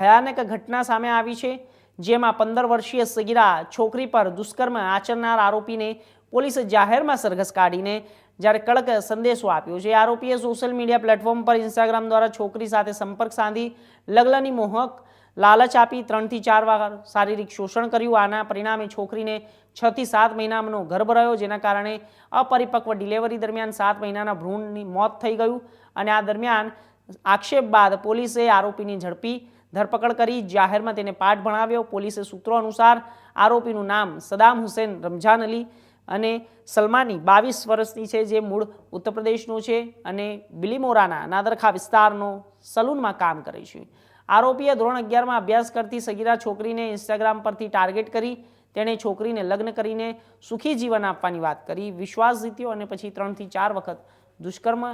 ભયાનક ઘટના સામે આવી છે, જેમાં પંદર વર્ષીય સગીરા છોકરી પર દુષ્કર્મ આચરનાર આરોપીને પોલીસે જાહેરમાં સરઘસ કાઢીને જ્યારે કડક સંદેશો આપ્યો છે. આરોપીએ સોશિયલ મીડિયા પ્લેટફોર્મ પર ઇન્સ્ટાગ્રામ દ્વારા છોકરી સાથે સંપર્ક સાધી, લગ્નની મોહક લાલચ આપી ત્રણથી ચાર વાર શારીરિક શોષણ કર્યું. આના પરિણામે છોકરીને છથી સાત મહિનાનો ગર્ભ રહ્યો, જેના કારણે અપરિપક્વ ડિલિવરી દરમિયાન સાત મહિનાના ભ્રૂણની મોત થઈ ગયું અને આ દરમિયાન આક્ષેપ બાદ પોલીસે આરોપીની ઝડપી ધરપકડ કરી જાહેરમાં તેને પાઠ ભણાવ્યો. પોલીસે સૂત્રો અનુસાર આરોપીનું નામ સદામ હુસેન, રમઝાન અલી અને સલમાની બાવીસ વર્ષની છે, જે મૂળ ઉત્તર પ્રદેશનો છે અને બિલીમોરાના નાદરખા વિસ્તારનો સલૂનમાં કામ કરે છે. આરોપીએ ધોરણ અગિયારમાં અભ્યાસ કરતી સગીરા છોકરીને ઇન્સ્ટાગ્રામ પરથી ટાર્ગેટ કરી, તેણે છોકરીને લગ્ન કરીને સુખી જીવન આપવાની વાત કરી. વિશ્વાસ જીત્યો અને પછી ત્રણથી ચાર વખત દુષ્કર્મ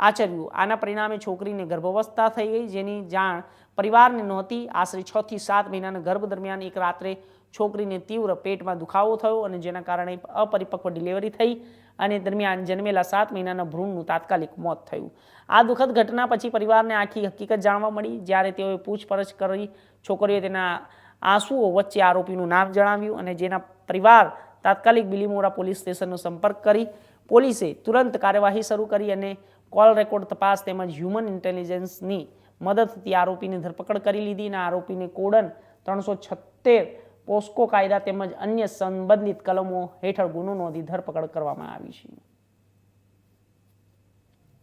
આચર્યું. આના પરિણામે છોકરીને ગર્ભાવસ્થા થઈ ગઈ, જેની જાણ પરિવારને નહોતી. આશરે છ થી સાત મહિનાના ગર્ભ દરમિયાન એક રાત્રે છોકરીને તીવ્ર પેટમાં દુખાવો થયો અને જેના કારણે અપરિપક્વ ડિલિવરી થઈ અને દરમિયાન જન્મેલા સાત મહિનાના ભ્રૂણનું તાત્કાલિક મોત થયું. આ દુઃખદ ઘટના પછી પરિવારને આખી હકીકત જાણવા મળી. જ્યારે તેઓએ પૂછપરછ કરી છોકરીએ તેના આંસુઓ વચ્ચે આરોપીનું નામ જણાવ્યું અને જેના પરિવાર તાત્કાલિક બિલીમોરા પોલીસ સ્ટેશનનો સંપર્ક કરી પોલીસે તુરંત કાર્યવાહી શરૂ કરી અને કોલ રેકોર્ડ તપાસ તેમજ હ્યુમન ઇન્ટેલિજન્સની મદદથી આરોપીની ધરપકડ કરી લીધી અને આરોપીને કોડન ત્રણસો છત્તેર પોસ્કો કાયદા તેમજ અન્ય સંબંધિત કલમો હેઠળ ગુનો નોંધી ધરપકડ કરવામાં આવી છે.